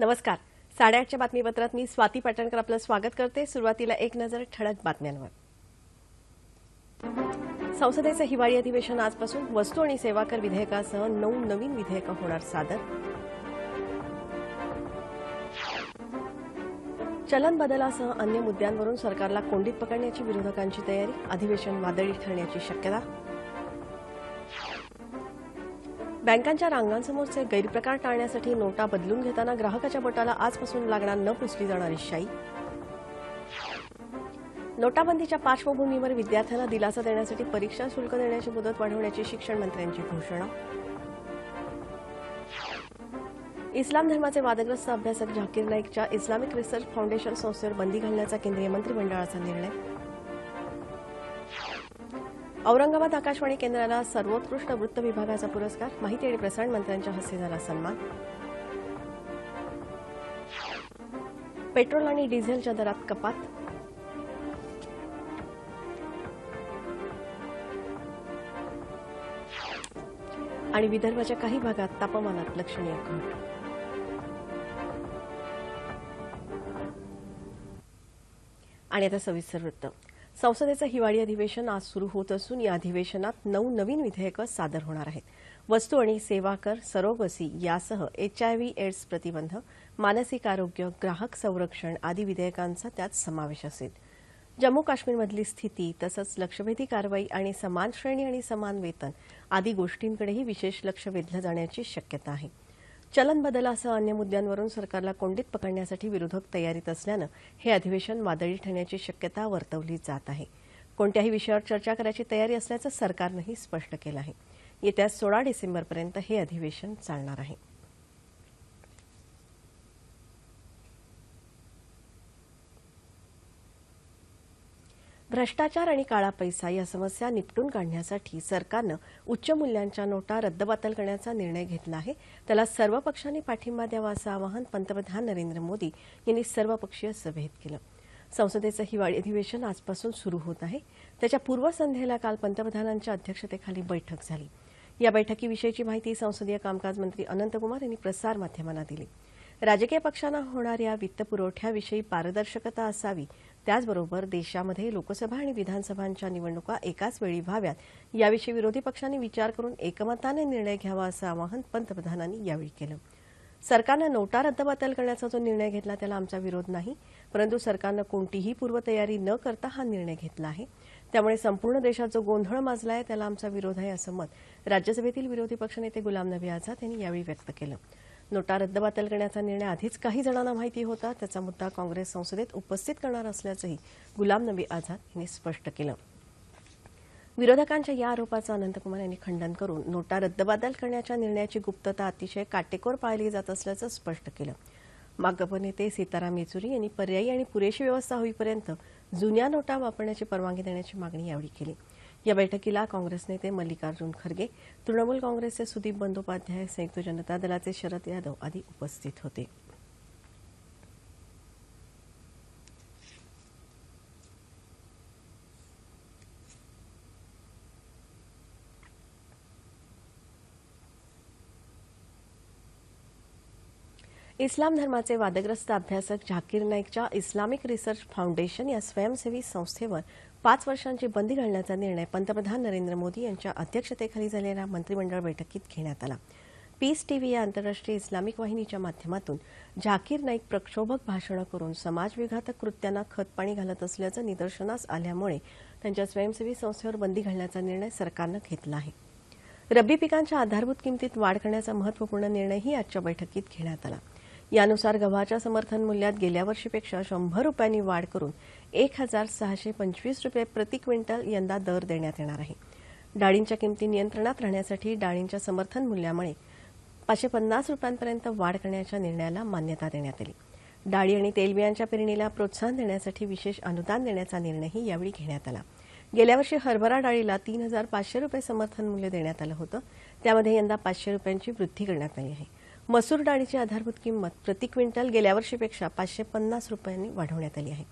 नमस्कार. साडेआठच्या बातमीपत्रात मी स्वाती पाटणकर आपलं स्वागत करते. सुरुवातीला एक नजर ठळक बातम्यांवर. संसदेचं हिवाळी अधिवेशन आजपासून वस्तू आणि सेवा कर विधेयकासह नऊ नवीन विधेयकं होणार सादर. चलन बदलासह अन्य मुद्द्यांवरून सरकारला कोंडीत पकडण्याची विरोधकांची तयारी अधिवेशन वादळी ठरण्याची शक्यता. बँकांच्या रांगांसमोरचे गैरप्रकार टाळण्यासाठी नोटा बदलून घेताना ग्राहकाच्या बोटाला आजपासून लागणार न पुसली जाणारी शाई. नोटाबंदीच्या पार्श्वभूमीवर विद्यार्थ्यांना दिलासा देण्यासाठी परीक्षा शुल्क देण्याची मुदत वाढवण्याची शिक्षण मंत्र्यांची घोषणा. इस्लाम धर्माचे वादग्रस्त अभ्यासक झाकीर नाईकच्या इस्लामिक रिसर्च फाउंडेशन संस्थेवर बंदी घालण्याचा केंद्रीय मंत्रिमंडळाचा निर्णय. औरंगाबाद आकाशवाणी केंद्राला सर्वोत्कृष्ट वृत्त विभागाचा पुरस्कार माहिती आणि प्रसारण मंत्र्यांच्या हस्ते झाला सन्मान. पेट्रोल आणि डिझेलच्या दरात कपात. आणि विदर्भाच्या काही भागात तापमानात लक्षणीय घट. आणि आता सविस्तर वृत्त. संसदेचं हिवाळी अधिवेशन आज सुरू होत असून या अधिवेशनात नऊ नवीन विधेयकं सादर होणार आहेत. वस्तू आणि सेवा कर सरोगसी यासह एचआयव्ही एड्स प्रतिबंध मानसिक आरोग्य ग्राहक संरक्षण आदी विधेयकांचा त्यात समावेश असेल. जम्मू काश्मीरमधली स्थिती तसंच लक्षवेधी कारवाई आणि समान श्रेणी आणि समान वेतन आदी गोष्टींकडेही विशेष लक्ष वेधलं जाण्याची शक्यता आहे. चलन बदलासह अन्य मुद्द्यांवरून सरकारला कोंडीत पकडण्यासाठी विरोधक तयारीत असल्यानं हे अधिवेशन वादळी ठरण्याची शक्यता वर्तवली जात आहे. कोणत्याही विषयावर चर्चा करायची तयारी असल्याचं सरकारनंही स्पष्ट केलं आहे. येत्या सोळा डिसेंबरपर्यंत हे अधिवेशन चालणार आहे. भ्रष्टाचार आणि काळा पैसा या समस्या निपटून काढण्यासाठी सरकारनं उच्च मूल्यांच्या नोटा रद्दबातल करण्याचा निर्णय घेतला आहे. त्याला सर्व पक्षांनी पाठिंबा द्यावा असं आवाहन पंतप्रधान नरेंद्र मोदी यांनी सर्वपक्षीय सभेत केलं. संसदेचं हिवाळी अधिवेशन आजपासून सुरू होत आहे. त्याच्या पूर्वसंध्येला काल पंतप्रधानांच्या अध्यक्षतेखाली बैठक झाली. या बैठकीविषयीची माहिती संसदीय कामकाज मंत्री अनंतकुमार यांनी प्रसारमाध्यमांना दिली. राजकीय पक्षांना होणाऱ्या वित्तपुरवठ्याविषयी पारदर्शकता असावी. त्याचबरोबर देशामध्ये लोकसभा आणि विधानसभांच्या निवडणुका एकाच वेळी व्हाव्यात. याविषयी विरोधी पक्षांनी विचार करून एकमताने निर्णय घ्यावा असं आवाहन पंतप्रधानांनी यावेळी केलं. सरकारनं नोटा रद्दबातल करण्याचा जो निर्णय घेतला त्याला आमचा विरोध नाही. परंतु सरकारनं कोणतीही पूर्वतयारी न करता हा निर्णय घेतला आहे. त्यामुळे संपूर्ण देशात जो गोंधळ माजला आहे त्याला आमचा विरोध आहे असं मत राज्यसभेतील विरोधी पक्षनेते गुलाम नबी आझाद यांनी यावेळी व्यक्त केलं. नोटा रद्दबातल करण्याचा निर्णय आधीच काही जणांना माहिती होता. त्याचा मुद्दा काँग्रेस संसदेत उपस्थित करणार असल्याचंही गुलाम नबी आझाद यांनी स्पष्ट केलं. विरोधकांच्या या आरोपाचं अनंतकुमार यांनी खंडन करून नोटा रद्दबादल करण्याच्या निर्णयाची गुप्तता अतिशय काटेकोर पाळली जात असल्याचं स्पष्ट केलं. मागप नेते सीताराम येचुरी यांनी पर्यायी आणि पुरेशी व्यवस्था होईपर्यंत जुन्या नोटा वापरण्याची परवानगी देण्याची मागणी यावेळी केली. या बैठकीला काँग्रेस नेते मल्लिकार्जुन खरगे तृणमूल काँग्रेसचे सुदीप बंदोपाध्याय संयुक्त जनता दलाचे शरद यादव आदी उपस्थित होते. इस्लाम धर्माचे वादग्रस्त अभ्यासक झाकीर नाईकच्या इस्लामिक रिसर्च फाउंडेशन या स्वयंसेवी संस्थेवर पाच वर्षांची बंदी घालण्याचा निर्णय पंतप्रधान नरेंद्र मोदी यांच्या अध्यक्षतेखाली झालेल्या मंत्रिमंडळ बैठकीत घेण्यात आला. पीस टीव्ही या आंतरराष्ट्रीय इस्लामिक वाहिनीच्या माध्यमातून झाकीर नाईक प्रक्षोभक भाषणं करून समाजविघातक कृत्यांना खतपाणी घालत असल्याचं निदर्शनास आल्यामुळे त्यांच्या स्वयंसेवी संस्थेवर बंदी घालण्याचा निर्णय सरकारनं घेतला आहे. रब्बी पिकांच्या आधारभूत किमतीत वाढ करण्याचा महत्त्वपूर्ण निर्णयही आजच्या बैठकीत घेण्यात आला. यानुसार गव्हाच्या समर्थन मूल्यात गेल्या वर्षीपेक्षा शंभर रुपयांनी वाढ करून एक हजार सहाशे पंचवीस रुपये प्रति क्विंटल यंदा दर देण्यात येणार आहे. डाळींच्या किमती नियंत्रणात राहण्यासाठी डाळींच्या समर्थन मूल्यामुळे पाचशे पन्नास रुपयांपर्यंत वाढ करण्याच्या निर्णयाला मान्यता देण्यात आली. डाळी आणि तेलबियांच्या पेरणीला प्रोत्साहन देण्यासाठी विशेष अनुदान देण्याचा निर्णयही यावेळी घेण्यात आला. गेल्या वर्षी हरभरा डाळीला तीन हजार पाचशे रुपये समर्थन मूल्य देण्यात आलं होतं. त्यामध्ये यंदा पाचशे रुपयांची वृद्धी करण्यात आली आहे. मसूर डाळीची आधारभूत किंमत प्रति क्विंटल गेल्या वर्षीपेक्षा पाचशे पन्नास रुपयांनी वाढवण्यात आली आहे.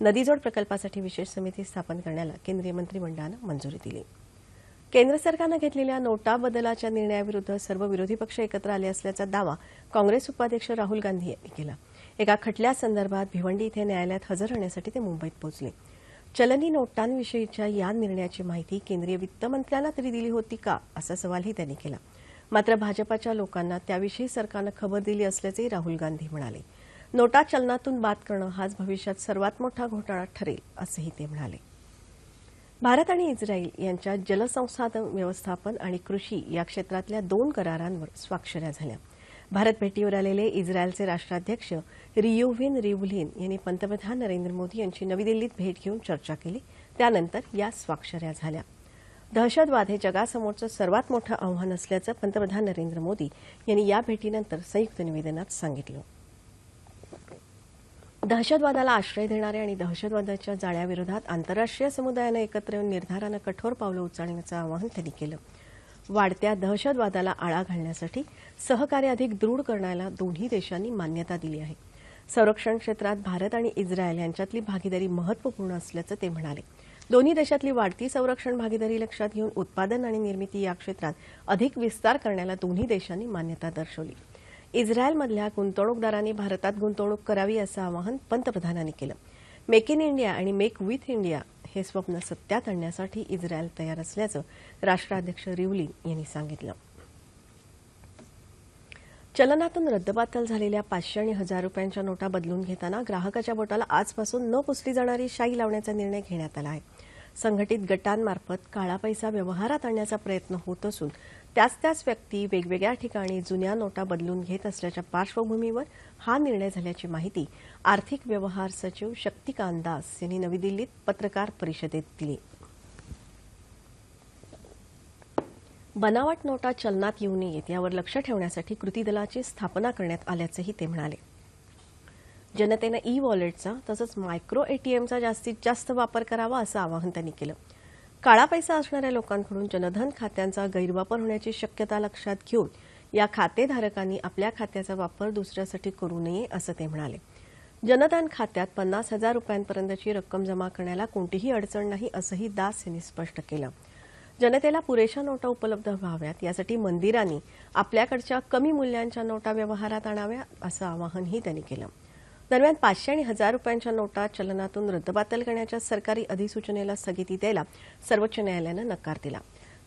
नदीजोड प्रकल्पासाठी विशेष समिती स्थापन करण्याला केंद्रीय मंत्रिमंडळानं मंजुरी दिली. केंद्र सरकारनं घेतलेल्या नोटा बदलाच्या निर्णयाविरुद्ध सर्व विरोधी पक्ष एकत्र आले असल्याचा दावा काँग्रेस उपाध्यक्ष राहुल गांधी यांनी केला. एका खटल्यासंदर्भात भिवंडी इथे न्यायालयात हजर राहण्यासाठी ते मुंबईत पोहोचले. चलनी नोटांविषयीच्या या निर्णयाची माहिती केंद्रीय वित्तमंत्र्यांना तरी दिली होती का? असा सवालही त्यांनी केला. मात्र भाजपाच्या लोकांना त्याविषयी सरकारनं खबर दिली असल्याचंही राहुल गांधी म्हणाले. नोटा चलनातून बाद करणं हाच भविष्यात सर्वात मोठा घोटाळा ठरेल असंही ते म्हणाले. भारत आणि इस्रायल यांच्या जलसंसाधन व्यवस्थापन आणि कृषी या क्षेत्रातल्या दोन करारांवर स्वाक्षऱ्या झाल्या. भारत भेटीवर आलेले इस्रायलचे राष्ट्राध्यक्ष रियोव्हिन रिव्हलिन यांनी पंतप्रधान नरेंद्र मोदी यांची नवी दिल्लीत भेट घेऊन चर्चा केली. त्यानंतर या स्वाक्षऱ्या झाल्या. दहशतवाद हे जगासमोरचं सर्वात मोठं आव्हान असल्याचं पंतप्रधान नरेंद्र मोदी यांनी या भेटीनंतर संयुक्त निवेदनात सांगितलं. दहशतवादाला आश्रय देणाऱ्या आणि दहशतवादाच्या जाळ्याविरोधात आंतरराष्ट्रीय समुदायानं एकत्र येऊन निर्धारानं कठोर पावलं उचलण्याचं आवाहन त्यांनी केलं. वाढत्या दहशतवादाला आळा घालण्यासाठी सहकार्य अधिक दृढ करण्याला दोन्ही देशांनी मान्यता दिली आहे. संरक्षण क्षेत्रात भारत आणि इस्रायल यांच्यातली भागीदारी महत्त्वपूर्ण असल्याचं ते म्हणाले. दोन्ही देशातली वाढती संरक्षण भागीदारी लक्षात घेऊन उत्पादन आणि निर्मिती या क्षेत्रात अधिक विस्तार करण्याला दोन्ही देशांनी मान्यता दर्शवली. इस्रायलमधल्या गुंतवणूकदारांनी भारतात गुंतवणूक करावी असं आवाहन पंतप्रधानांनी केलं. मेक इन इंडिया आणि मेक विथ इंडिया हे स्वप्न सत्यात आणण्यासाठी इस्रायल तयार असल्याचं राष्ट्राध्यक्ष रिवलिन यांनी सांगितलं. चलनातून रद्दबातल झालेल्या पाचशे आणि हजार रुपयांच्या नोटा बदलून घेताना ग्राहकाच्या बोटाला आजपासून न पुसली जाणारी शाई लावण्याचा निर्णय घेण्यात आला आहे. संघटित गटांमार्फत काळा पैसा व्यवहारात आणण्याचा प्रयत्न होत असून त्याच त्याच व्यक्ती वेगवेगळ्या ठिकाणी जुन्या नोटा बदलून घेत असल्याच्या पार्श्वभूमीवर हा निर्णय झाल्याची माहिती आर्थिक व्यवहार सचिव शक्तिकांत दास यांनी नवी दिल्लीत पत्रकार परिषदेत दिली. बनावट नोटा चलनात येऊ नयेत यावर लक्ष ठेवण्यासाठी कृती दलाची स्थापना करण्यात आल्याचंही ते म्हणाले. जनतेनं ई वॉलेटचा तसंच मायक्रो एटीएमचा जास्तीत जास्त वापर करावा असं आवाहन त्यांनी केलं. काळा पैसा असणाऱ्या लोकांकडून जनधन खात्यांचा गैरवापर होण्याची शक्यता लक्षात घेऊन या खातेधारकांनी आपल्या खात्याचा वापर दुसऱ्यासाठी करू नये असं ते म्हणाले. जनधन खात्यात पन्नास हजार रुपयांपर्यंतची रक्कम जमा करण्याला कोणतीही अडचण नाही असंही दास यांनी स्पष्ट केलं. जनतेला पुरेशा नोटा उपलब्ध व्हाव्यात यासाठी मंदिरांनी आपल्याकडच्या कमी मूल्यांच्या नोटा व्यवहारात आणाव्या असं आवाहनही त्यांनी केलं. दरम्यान पाचशे आणि हजार रुपयांच्या नोटा चलनातून रद्दबातल करण्याच्या सरकारी अधिसूचनेला स्थगिती द्यायला सर्वोच्च न्यायालयानं नकार दिला.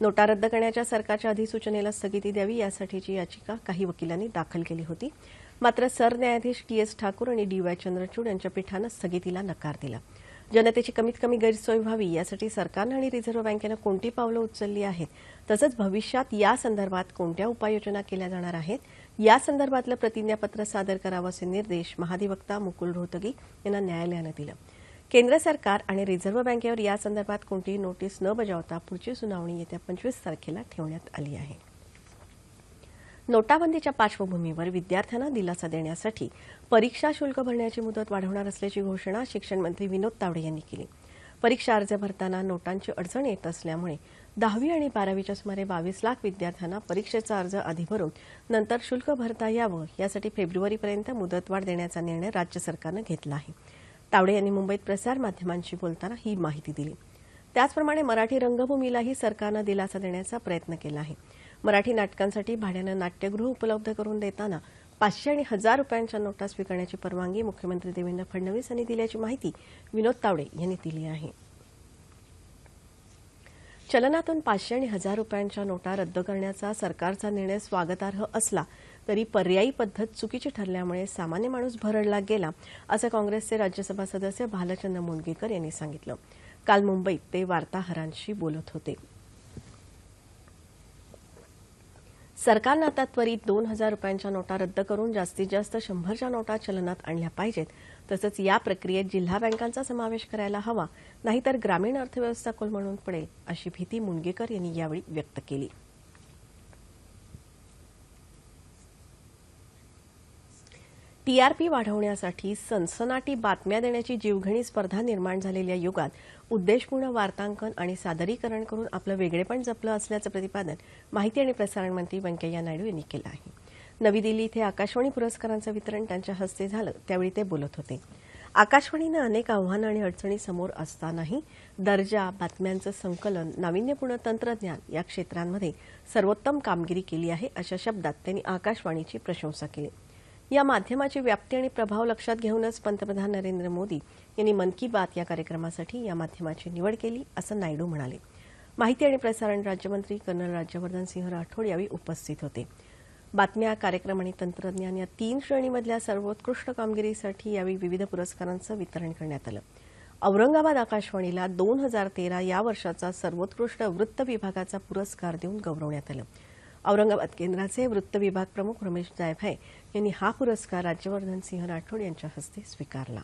नोटा रद्द करण्याच्या सरकारच्या अधिसूचनेला स्थगिती द्यावी यासाठीची याचिका काही वकिलांनी दाखल केली होती. मात्र सरन्यायाधीश टी एस ठाकूर आणि डी वाय चंद्रचूड यांच्या पीठानं स्थगितीला नकार दिला. जनतेची कमीत कमी गैरसोय व्हावी यासाठी सरकारनं आणि रिझर्व्ह बँकेनं कोणती पावलं उचलली आहेत तसंच भविष्यात या संदर्भात कोणत्या उपाययोजना केल्या जाणार आहेत या संदर्भातलं प्रतिज्ञापत्र सादर करावं असे निर्देश महाधिवक्ता मुकुल रोहतगी यांना न्यायालयानं दिलं. केंद्र सरकार आणि रिझर्व्ह बँकेवर या संदर्भात कोणतीही नोटीस न बजावता पुढची सुनावणी येत्या पंचवीस तारखेला ठेवण्यात आली आहे. नोटाबंदीच्या पार्श्वभूमीवर विद्यार्थ्यांना दिलासा देण्यासाठी परीक्षा शुल्क भरण्याची मुदत वाढवणार असल्याची घोषणा शिक्षण मंत्री विनोद तावडे यांनी केली. परीक्षा अर्ज भरताना नोटांची अडचण येत असल्यामुळे दहावी आणि बारावीच्या सुमारे बावीस लाख विद्यार्थ्यांना परीक्षेचा अर्ज आधी भरून नंतर शुल्क भरता यावं यासाठी फेब्रुवारीपर्यंत मुदतवाढ देण्याचा निर्णय राज्य सरकारनं घेतला आहे. तावडे यांनी मुंबईत प्रसारमाध्यमांशी बोलताना ही माहिती दिली. त्याचप्रमाणे मराठी रंगभूमीलाही सरकारनं दिलासा देण्याचा प्रयत्न केला आहे. मराठी नाटकांसाठी भाड्यानं नाट्यगृह उपलब्ध करून देताना पाचशे आणि हजार रुपयांच्या नोटा स्वीकारण्याची परवानगी मुख्यमंत्री देवेंद्र फडणवीस यांनी दिल्याची माहिती विनोद तावडे यांनी दिली आहे. चलनातून पाचशे आणि हजार रुपयांच्या नोटा रद्द करण्याचा सरकारचा निर्णय स्वागतार्ह असला तरी पर्यायी पद्धत चुकीची ठरल्यामुळे सामान्य माणूस भरडला गेला असं काँग्रेसचे राज्यसभा सदस्य भालचंद्र मुणगेकर यांनी सांगितलं. काल मुंबईत ते वार्ताहरांशी बोलत होते. सरकारनं आता त्वरित दोन हजार रुपयांच्या नोटा रद्द करून जास्तीत जास्त शंभरच्या नोटा चलनात आणल्या पाहिजेत तसंच या प्रक्रियेत जिल्हा बँकांचा समावेश करायला हवा नाहीतर ग्रामीण अर्थव्यवस्था कोलमडून पडेल अशी भीती मुनगेकर यांनी यावेळी व्यक्त केली. टीआरपी वाढवण्यासाठी सनसनाटी बातम्या देण्याची जीवघेणी स्पर्धा निर्माण झालेल्या युगात उद्देशपूर्ण वार्तांकन आणि सादरीकरण करून आपलं वेगळेपण जपलं असल्याचं प्रतिपादन माहिती आणि प्रसारण मंत्री व्यंकय्या नायडू यांनी केलं आहे. नवी दिल्ली इथे आकाशवाणी पुरस्कारांचं वितरण त्यांच्या हस्ते झालं. त्यावेळी ते बोलत होते. आकाशवाणीनं अनेक आव्हानं आणि अडचणी समोर असतानाही दर्जा बातम्यांचं संकलन नाविन्यपूर्ण तंत्रज्ञान या क्षेत्रांमध्ये सर्वोत्तम कामगिरी केली आहे अशा शब्दात त्यांनी आकाशवाणीची प्रशंसा केली. या माध्यमाची व्याप्ती आणि प्रभाव लक्षात घेऊनच पंतप्रधान नरेंद्र मोदी यांनी मन की बात या कार्यक्रमासाठी या माध्यमाची निवड केली असं नायडू म्हणाले. माहिती आणि प्रसारण राज्यमंत्री कर्नल राज्यवर्धन सिंह राठोड यावेळी उपस्थित होते. बातम्या कार्यक्रम आणि तंत्रज्ञान या तीन श्रेणीमधल्या सर्वोत्कृष्ट कामगिरीसाठी यावेळी विविध पुरस्कारांचं वितरण करण्यात आलं. औरंगाबाद आकाशवाणीला दोन हजार तेरा या वर्षाचा सर्वोत्कृष्ट वृत्त विभागाचा पुरस्कार देऊन गौरवण्यात आलं. औरंगाबाद केंद्राचे वृत्त विभाग प्रमुख रमेश जायभाय यांनी हा पुरस्कार राज्यवर्धन सिंह राठोड यांच्या हस्ते स्वीकारला.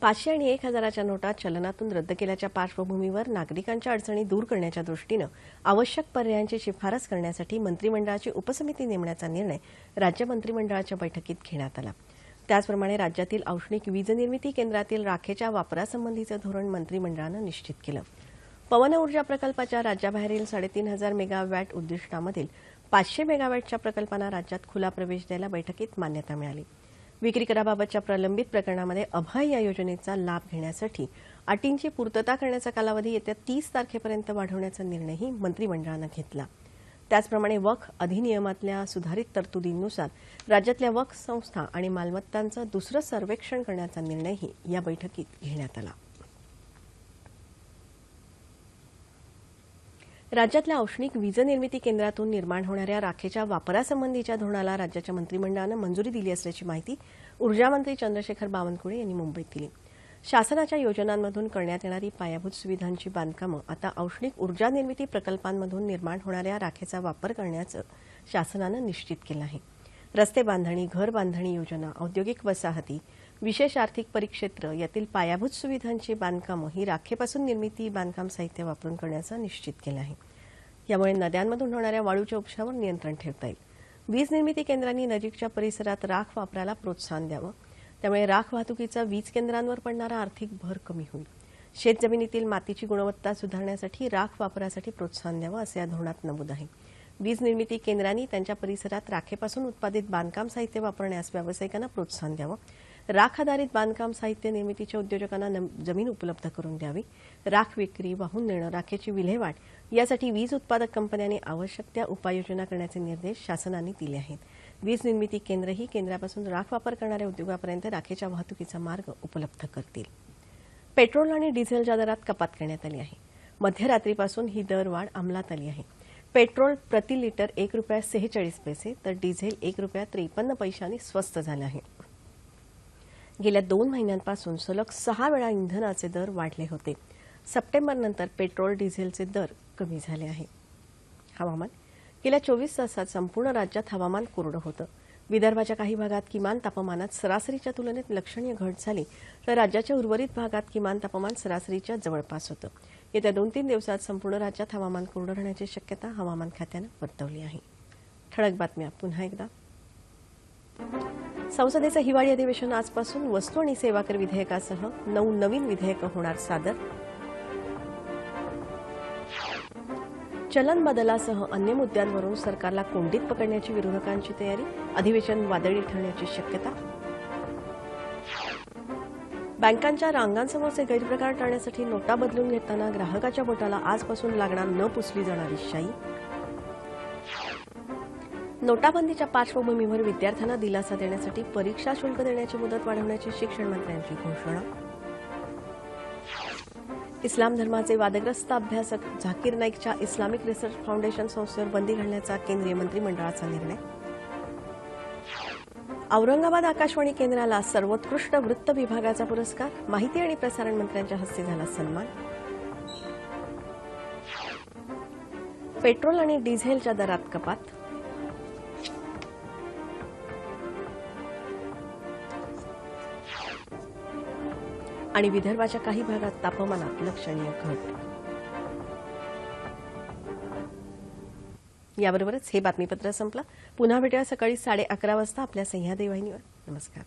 पाचशे आणि एक हजाराच्या नोटा चलनातून रद्द केल्याच्या पार्श्वभूमीवर नागरिकांच्या अडचणी दूर करण्याच्या दृष्टीनं आवश्यक पर्यायांची शिफारस करण्यासाठी मंत्रिमंडळाची उपसमिती नेमण्याचा निर्णय राज्य मंत्रिमंडळाच्या बैठकीत घेण्यात आला. त्याचप्रमाणे राज्यातील औष्णिक वीज निर्मिती केंद्रातील राखेच्या वापरासंबंधीचं धोरण मंत्रिमंडळानं निश्चित केलं. पवन ऊर्जा प्रकल्पाच्या राज्याबाहेरील साडेतीन हजार मेगावॅट उद्दिष्टामधील पाचशे मेगावॅटच्या प्रकल्पांना राज्यात खुला प्रवेश द्यायला बैठकीत मान्यता मिळाली. विक्री कराबाबतच्या प्रलंबित प्रकरणामध्ये अभय या योजनेचा लाभ घेण्यासाठी अटींची पूर्तता करण्याचा कालावधी येत्या तीस तारखेपर्यंत वाढवण्याचा निर्णयही मंत्रिमंडळानं घेतला. त्याचप्रमाणे वक्फ अधिनियमातल्या सुधारित तरतुदींनुसार राज्यातल्या वक्फ संस्था आणि मालमत्तांचं दुसरं सर्वेक्षण करण्याचा निर्णयही या बैठकीत घेण्यात आला. राज्यातल्या औष्णिक वीज निर्मिती केंद्रातून निर्माण होणाऱ्या राखेच्या वापरासंबंधीच्या धोरणाला राज्याच्या मंत्रिमंडळानं मंजुरी दिली असल्याची माहिती ऊर्जामंत्री चंद्रशेखर बावनकुळे यांनी मुंबईत दिली. शासनाच्या योजनांमधून करण्यात येणारी पायाभूत सुविधांची बांधकामं आता औष्णिक ऊर्जा निर्मिती प्रकल्पांमधून निर्माण होणाऱ्या राखेचा वापर करण्याचं शासनानं निश्चित केलं आहे. रस्ते बांधणी घर बांधणी योजना औद्योगिक वसाहती विशेष आर्थिक परिक्षेत्र यातील पायाभूत सुविधांची बांधकामं ही राखेपासून निर्मिती बांधकाम साहित्य वापरून करण्याचा निश्चित केलं आहे. यामुळे नद्यांमधून होणाऱ्या वाळूच्या उपशावर नियंत्रण ठेवता येईल. वीज निर्मिती केंद्रांनी नजीकच्या परिसरात राख वापराला प्रोत्साहन द्यावं. त्यामुळे राख वाहतुकीचा वीज केंद्रांवर पडणारा आर्थिक भर कमी होईल. शेतजमिनीतील मातीची गुणवत्ता सुधारण्यासाठी राख वापरासाठी प्रोत्साहन द्यावं असं या धोरणात नमूद आहे. वीज निर्मिती केंद्रांनी त्यांच्या परिसरात राखेपासून उत्पादित बांधकाम साहित्य वापरण्यास व्यावसायिकांना प्रोत्साहन द्यावं. राख आधारित बांधकाम साहित्य निर्मितीच्या उद्योजकांना जमीन उपलब्ध करून द्यावी. राख विक्री वाहून नेणं राखेची विल्हेवाट यासाठी वीज उत्पादक कंपन्यांनी आवश्यक त्या उपाययोजना करण्याचे निर्देश शासनाने दिले आहेत. वीज निर्मिती केंद्रही केंद्रापासून राख वापर करणाऱ्या उद्योगापर्यंत राखेच्या वाहतुकीचा मार्ग उपलब्ध करतील. पेट्रोल आणि डिझेलच्या दरात कपात करण्यात आली आहे. मध्यरात्रीपासून ही दरवाढ अंमलात आली आहे. पेट्रोल प्रति लिटर एक रुपया सेहेचाळीस पैसे तर डिझेल एक रुपया त्रेपन्न पैशांनी स्वस्त झालं आहे. गेल्या दोन महिन्यांपासून सलग सहा वेळा इंधनाचे दर वाढले होते. सप्टेंबरनंतर पेट्रोल डिझेलचे दर कमी झाले आहे. हवामान. गेल्या चोवीस तासात संपूर्ण राज्यात हवामान कोरडं होतं. विदर्भाच्या काही भागात किमान तापमानात सरासरीच्या तुलनेत लक्षणीय घट झाली तर राज्याच्या उर्वरित भागात किमान तापमान सरासरीच्या जवळपास होतं. येत्या दोन तीन दिवसात संपूर्ण राज्यात हवामान कोरडं राहण्याची शक्यता हवामान खात्यानं वर्तवली आहे. ठळक बातम्या. पुन्हा एकदा. संसदेचं हिवाळी अधिवेशन आजपासून वस्तू आणि सेवा कर विधेयकासह नऊ नवीन विधेयकं होणार सादर. चलन बदलासह अन्य मुद्द्यांवरून सरकारला कोंडीत पकडण्याची विरोधकांची तयारी अधिवेशन वादळी ठरण्याची शक्यता. बँकांच्या रांगांसमोरचे गैरप्रकार टाळण्यासाठी नोटा बदलून घेताना ग्राहकाच्या बोटाला आजपासून लागणार न पुसली जाणारी शाई. नोटाबंदीच्या पार्श्वभूमीवर विद्यार्थ्यांना दिलासा देण्यासाठी परीक्षा शुल्क देण्याची मुदत वाढवण्याची शिक्षण मंत्र्यांची घोषणा. इस्लाम धर्माचे वादग्रस्त अभ्यासक झाकीर नाईकच्या इस्लामिक रिसर्च फाउंडेशन संस्थेवर बंदी घालण्याचा केंद्रीय मंत्रिमंडळाचा निर्णय. औरंगाबाद आकाशवाणी केंद्राला सर्वोत्कृष्ट वृत्त विभागाचा पुरस्कार माहिती आणि प्रसारण मंत्र्यांच्या हस्ते झाला सन्मान. पेट्रोल आणि डिझेलच्या दरात कपात. आणि विदर्भाच्या काही भागात तापमानात लक्षणीय घट. याबरोबरच हे बातमीपत्र संपलं. पुन्हा भेटूया सकाळी साडे अकरा वाजता आपल्या सह्याद्री वाहिनीवर. नमस्कार.